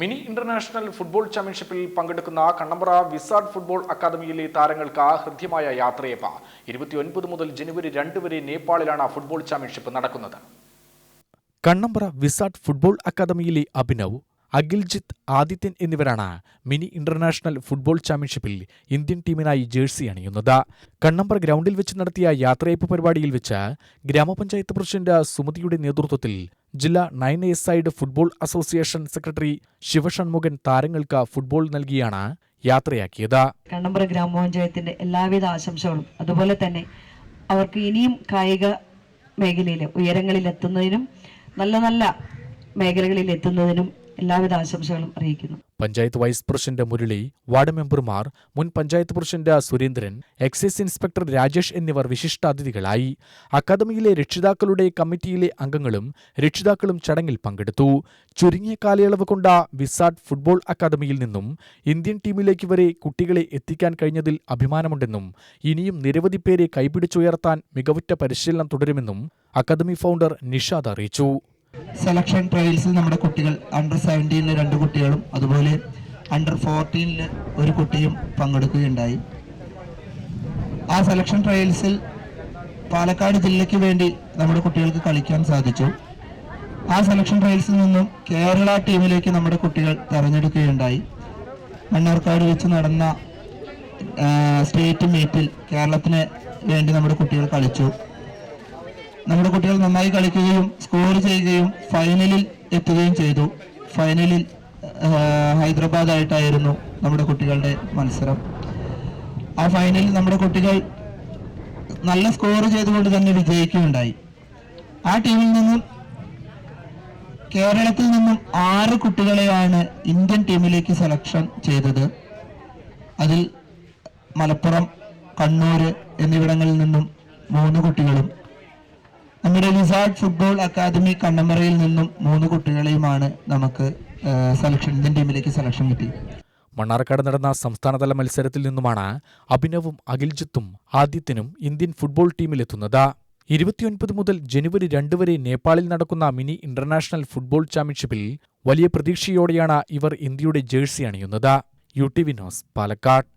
Mini international football ചാമ്പ്യൻഷിപ്പിൽ പങ്കെടുക്കുന്ന Kannambra wizard football അക്കാദമിയിലെ താരങ്ങൾക്ക് ഹൃദ്യമായ യാത്രയേപ്പ. ഇരുപത്തിയൊൻപത് മുതൽ ജനുവരി രണ്ട് വരെ നേപ്പാളിലാണ് ഫുട്ബോൾ ചാമ്പ്യൻഷിപ്പ് നടക്കുന്നത്. കണ്ണമ്പ്ര വിസാർഡ് ഫുട്ബോൾ അക്കാദമിയിലെ അഭിനവ് അഖിൽജിത്ത് ആദിത്യൻ എന്നിവരാണ് മിനി ഇന്റർനാഷണൽ ഫുട്ബോൾ ചാമ്പ്യൻഷിപ്പിൽ ഇന്ത്യൻ ടീമിനായി ജേഴ്സി അണിയുന്നത്. കണ്ണമ്പ്ര ഗ്രൗണ്ടിൽ വെച്ച് നടത്തിയ യാത്രയപ്പ് പരിപാടിയിൽ വെച്ച് ഗ്രാമപഞ്ചായത്ത് പ്രസിഡന്റ് സുമതിയുടെ നേതൃത്വത്തിൽ ജില്ലാ nine a side football association secretary Sivashanmughan താരങ്ങൾക്ക് ഫുട്ബോൾ നൽകിയാണ് യാത്രയാക്കിയത്. കണ്ണമ്പ്ര ഗ്രാമപഞ്ചായത്തിന്റെ എല്ലാവിധ ആശംസകളും അതുപോലെ തന്നെ അവർക്ക് ഇനിയും കായിക മേഖലയിൽ ഉയരങ്ങളിൽ എത്തുന്നതിനും നല്ല നല്ല മേഖലകളിൽ എത്തുന്നതിനും എല്ലാവിധ ആശംസകളും അറിയിക്കുന്നു. Panchayat vice president Murali ward മെമ്പർമാർ മുൻ panchayat president Surendran excise inspector Rajesh എന്നിവർ വിശിഷ്ടാതിഥികളായി. അക്കാദമിയിലെ രക്ഷിതാക്കളുടെ കമ്മിറ്റിയിലെ അംഗങ്ങളും രക്ഷിതാക്കളും ചടങ്ങിൽ പങ്കെടുത്തു. ചുരുങ്ങിയ കാലയളവ് കൊണ്ട വിസാഡ് ഫുട്ബോൾ അക്കാദമിയിൽ നിന്നും ഇന്ത്യൻ ടീമിലേക്ക് വരെ കുട്ടികളെ എത്തിക്കാൻ കഴിഞ്ഞതിൽ അഭിമാനമുണ്ടെന്നും ഇനിയും നിരവധി പേരെ കൈപിടിച്ചുയർത്താൻ മികവുറ്റ പരിശീലനം തുടരുമെന്നും അക്കാദമി ഫൗണ്ടർ നിഷാദ് അറിയിച്ചു. സെലക്ഷൻ ട്രയൽസിൽ നമ്മുടെ കുട്ടികൾ അണ്ടർ സെവന്റീനിലെ രണ്ട് കുട്ടികളും അതുപോലെ അണ്ടർ ഫോർട്ടീനിൽ ഒരു കുട്ടിയും പങ്കെടുക്കുകയുണ്ടായി. ആ സെലക്ഷൻ ട്രയൽസിൽ പാലക്കാട് ജില്ലയ്ക്ക് വേണ്ടി നമ്മുടെ കുട്ടികൾക്ക് കളിക്കാൻ സാധിച്ചു. ആ സെലക്ഷൻ ട്രയൽസിൽ നിന്നും കേരള ടീമിലേക്ക് നമ്മുടെ കുട്ടികൾ തെരഞ്ഞെടുക്കുകയുണ്ടായി. മണ്ണാർക്കാട് വെച്ച് നടന്ന സ്റ്റേറ്റ് മീറ്റിൽ കേരളത്തിന് വേണ്ടി നമ്മുടെ കുട്ടികൾ കളിച്ചു. നമ്മുടെ കുട്ടികൾ നന്നായി കളിക്കുകയും സ്കോർ ചെയ്യുകയും ഫൈനലിൽ എത്തുകയും ചെയ്തു. ഫൈനലിൽ ഹൈദരാബാദ് ആയിട്ടായിരുന്നു നമ്മുടെ കുട്ടികളുടെ മത്സരം. ആ ഫൈനലിൽ നമ്മുടെ കുട്ടികൾ നല്ല സ്കോർ ചെയ്തുകൊണ്ട് തന്നെ വിജയിക്കുകയുണ്ടായി. ആ ടീമിൽ നിന്നും കേരളത്തിൽ നിന്നും ആറ് കുട്ടികളെയാണ് ഇന്ത്യൻ ടീമിലേക്ക് സെലക്ഷൻ ചെയ്തത്. അതിൽ മലപ്പുറം കണ്ണൂർ എന്നിവിടങ്ങളിൽ നിന്നും മൂന്ന് കുട്ടികളും വിസാർഡ് ഫുട്ബോൾ അക്കാദമി കണ്ണമറയിൽ നിന്നും മൂന്ന് കുട്ടികളെയുമാണ് നമുക്ക് സെലക്ഷൻ ഇന്ത്യൻ ടീമിലേക്ക് സെലക്ഷൻ കിട്ടി. മണ്ണാർക്കാട് നടന്ന സംസ്ഥാനതല മത്സരത്തിൽ നിന്നുമാണ് അഭിനവും അഖിൽജിത്തും ആദിത്യനും ഇന്ത്യൻ ഫുട്ബോൾ ടീമിലെത്തുന്നത്. ഇരുപത്തിയൊൻപത് മുതൽ ജനുവരി രണ്ട് വരെ നേപ്പാളിൽ നടക്കുന്ന മിനി ഇന്റർനാഷണൽ ഫുട്ബോൾ ചാമ്പ്യൻഷിപ്പിൽ വലിയ പ്രതീക്ഷയോടെയാണ് ഇവർ ഇന്ത്യയുടെ ജേഴ്സി അണിയുന്നത്. U T Vinos Palakkad.